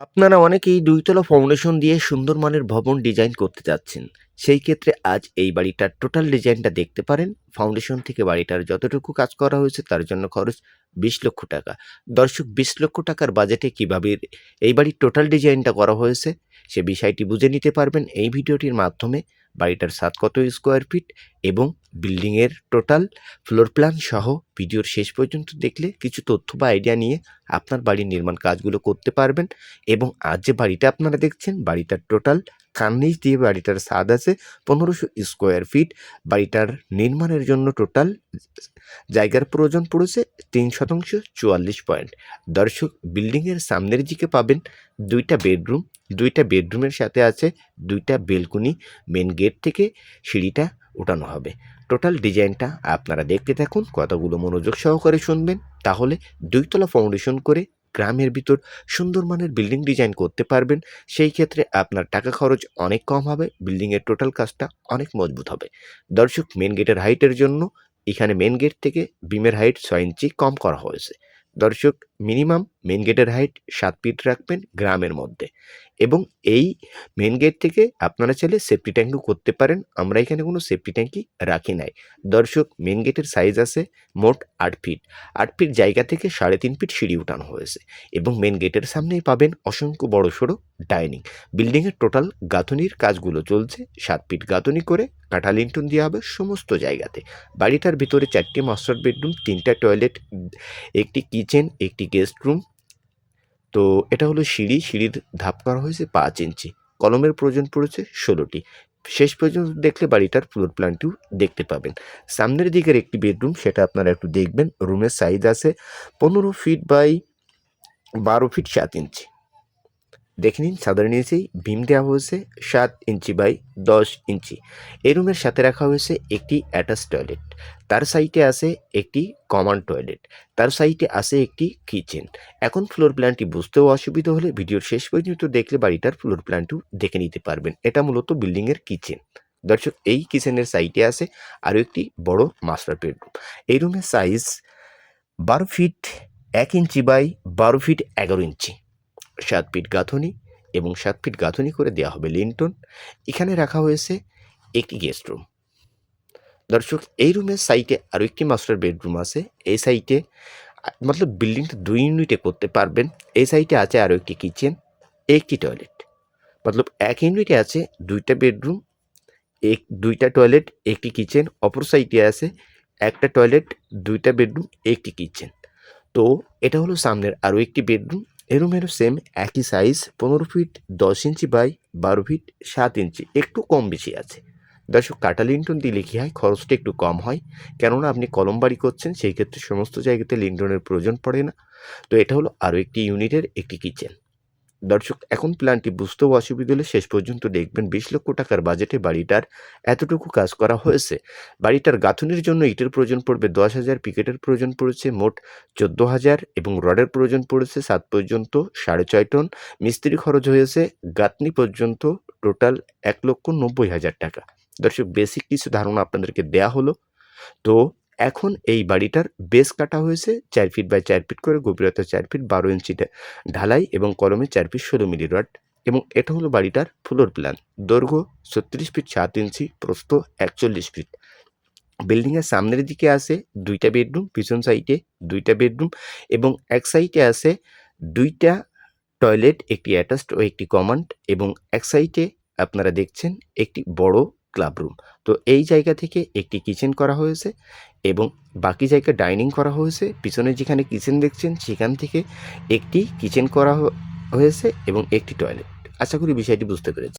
আপনারা অনেকেই দুইতলা ফাউন্ডেশন দিয়ে সুন্দর মানের ভবন ডিজাইন করতে যাচ্ছেন। সেই ক্ষেত্রে আজ এই বাড়িটার টোটাল ডিজাইনটা দেখতে পারেন। ফাউন্ডেশন থেকে বাড়িটার যতটুকু কাজ করা হয়েছে তার জন্য খরচ বিশ লক্ষ টাকা। দর্শক, বিশ লক্ষ টাকার বাজেটে কীভাবে এই বাড়ির টোটাল ডিজাইনটা করা হয়েছে সে বিষয়টি বুঝে নিতে পারবেন এই ভিডিওটির মাধ্যমে। বাড়িটার সাত কত স্কোয়ার ফিট এবং বিল্ডিংয়ের টোটাল ফ্লোর প্ল্যান সহ ভিডিওর শেষ পর্যন্ত দেখলে কিছু তথ্য বা আইডিয়া নিয়ে আপনার বাড়ির নির্মাণ কাজগুলো করতে পারবেন এবং আজ যে বাড়িটা আপনারা দেখছেন, বাড়িটার টোটাল কার্নিশ দিয়ে বাড়িটার স্বাদ আছে, পনেরোশো স্কোয়ার ফিট বাড়িটার নির্মাণের জন্য টোটাল জায়গার প্রয়োজন পড়েছে তিন শতাংশ চুয়াল্লিশ পয়েন্ট দর্শক, বিল্ডিংয়ের সামনের দিকে পাবেন দুইটা বেডরুম দুইটা বেডরুমের সাথে আছে দুইটা বেলকুনি মেন গেট থেকে সিঁড়িটা ওঠানো হবে। টোটাল ডিজাইনটা আপনারা দেখতে থাকুন কতগুলো মনোযোগ সহকারে শুনবেন। তাহলে দুইতলা ফাউন্ডেশন করে গ্রামের ভিতর সুন্দর মানের বিল্ডিং ডিজাইন করতে পারবেন, সেই ক্ষেত্রে আপনার টাকা খরচ অনেক কম হবে বিল্ডিংয়ের টোটাল কাজটা অনেক মজবুত হবে। দর্শক মেন গেটের হাইটের জন্য এখানে মেন গেট থেকে বিমের হাইট ছয় ইঞ্চি কম করা হয়েছে। দর্শক মিনিমাম মেন গেটের হাইট সাত ফিট রাখবেন গ্রামের মধ্যে। এবং এই মেন গেট থেকে আপনারা চাইলে সেফটি ট্যাঙ্কও করতে পারেন। আমরা এখানে কোনো সেফটি ট্যাঙ্কই রাখি নাই। দর্শক মেন গেটের সাইজ আছে মোট আট ফিট আট ফিট জায়গা থেকে সাড়ে তিন ফিট সিঁড়ি উঠানো হয়েছে এবং মেন গেটের সামনেই পাবেন অসংখ্য বড় সড়ো ডাইনিং বিল্ডিংয়ের টোটাল গাঁথনির কাজগুলো চলছে। সাত ফিট গাঁথনি করে কাঁটা লিন্টন দেওয়া হবে সমস্ত জায়গাতে। বাড়িটার ভিতরে চারটি মাস্টার বেডরুম তিনটা টয়লেট একটি কিচেন একটি গেস্ট রুম তো এটা হলো সিঁড়ি, সিঁড়ির ধাপ করা হয়েছে পাঁচ ইঞ্চি। কলমের প্রয়োজন পড়েছে ষোলোটি। শেষ পর্যন্ত দেখলে বাড়িটার ফ্লোর প্ল্যানটিও দেখতে পাবেন। সামনের দিকের একটি বেডরুম সেটা আপনারা একটু দেখবেন। রুমের সাইজ আছে পনেরো ফিট বাই বারো ফিট সাত ইঞ্চি। দেখে নিন সাধারণ নিচেই ভীম দেওয়া হয়েছে সাত ইঞ্চি বাই দশ ইঞ্চি। এই রুমের সাথে রাখা হয়েছে একটি অ্যাটাচ টয়লেট। তার সাইটে আছে একটি কমন টয়লেট। তার সাইটে আছে একটি কিচেন। এখন ফ্লোর প্ল্যানটি বুঝতেও অসুবিধা হলে ভিডিওর শেষ পর্যন্ত দেখলে বাড়িটার ফ্লোর প্ল্যানটিও দেখে নিতে পারবেন। এটা মূলত বিল্ডিংয়ের কিচেন। দর্শক, এই কিচেনের সাইটে আছে আরও একটি বড় মাস্টার বেডরুম। এই রুমের সাইজ বারো ফিট এক ইঞ্চি বাই বারো ফিট এগারো ইঞ্চি। সাত ফিট গাঁথনি এবং সাত ফিট গাঁথনি করে দেওয়া হবে লিন্টন। এখানে রাখা হয়েছে একটি গেস্ট রুম। দর্শক, এই রুমের সাইটে আরও একটি মাস্টার বেডরুম আছে। এই সাইটে, মতলব বিল্ডিংটা দুই ইউনিটে করতে পারবেন। এই সাইটে আছে আরও একটি কিচেন, একটি টয়লেট। মতলব এক ইউনিটে আছে দুইটা বেডরুম, এক, দুইটা টয়লেট, একটি কিচেন, অপর সাইডে আছে একটা টয়লেট, দুইটা বেডরুম, একটি কিচেন। তো, এটা হলো সামনের আরও একটি বেডরুম। এই রুমেরও সেম একই সাইজ পনেরো ফিট দশ ইঞ্চি বাই বারো ফিট সাত ইঞ্চি একটু কম বেশি আছে। দর্শক কাটা লিন্টন দিয়ে লিখি হয়, খরচটা একটু কম হয়। কেননা আপনি কলম বাড়ি করছেন, সেই ক্ষেত্রে সমস্ত জায়গাতে লিন্টনের প্রয়োজন পড়ে না। তো এটা হলো আরও একটি ইউনিটের একটি কিচেন দর্শক, এখন প্ল্যানটি বুঝতেও অসুবিধা হলে শেষ পর্যন্ত দেখবেন বিশ লক্ষ টাকার বাজেটে বাড়িটার এতটুকু কাজ করা হয়েছে। বাড়িটার গাঁথনির জন্য ইটের প্রয়োজন পড়বে দশ হাজার, পিকেটের প্রয়োজন পড়েছে মোট চোদ্দ হাজার এবং রডের প্রয়োজন পড়েছে সাত পর্যন্ত সাড়ে ছয় টন। মিস্ত্রি খরচ হয়েছে গাঁথনি পর্যন্ত টোটাল এক লক্ষ নব্বই হাজার টাকা। দর্শক, বেসিক কিছু ধারণা আপনাদেরকে দেয়া হলো। তো এখন এই বাড়িটার বেস কাটা হয়েছে, চার ফিট বাই চার ফিট করে গভীরতা চার ফিট বারো ইঞ্চিতে ঢালাই এবং কলমে চার ফিট ষোলো মিলি রড এবং এটা হলো বাড়িটার ফ্লোর প্ল্যান দৈর্ঘ্য ছত্রিশ ফিট সাত ইঞ্চি, প্রস্থ একচল্লিশ ফিট। বিল্ডিংয়ের সামনের দিকে আছে দুইটা বেডরুম পিছন সাইডে দুইটা বেডরুম এবং এক সাইডে আছে দুইটা টয়লেট একটি অ্যাটাচড ও একটি কমান্ড এবং এক সাইডে আপনারা দেখছেন একটি বড় ক্লাব রুম। তো এই জায়গা থেকে একটি কিচেন করা হয়েছে এবং বাকি জায়গা ডাইনিং করা হয়েছে। পিছনে যেখানে কিচেন দেখছেন, সেখান থেকে একটি কিচেন করা হয়েছে এবং একটি টয়লেট। আশা করি বিষয়টি বুঝতে পেরেছি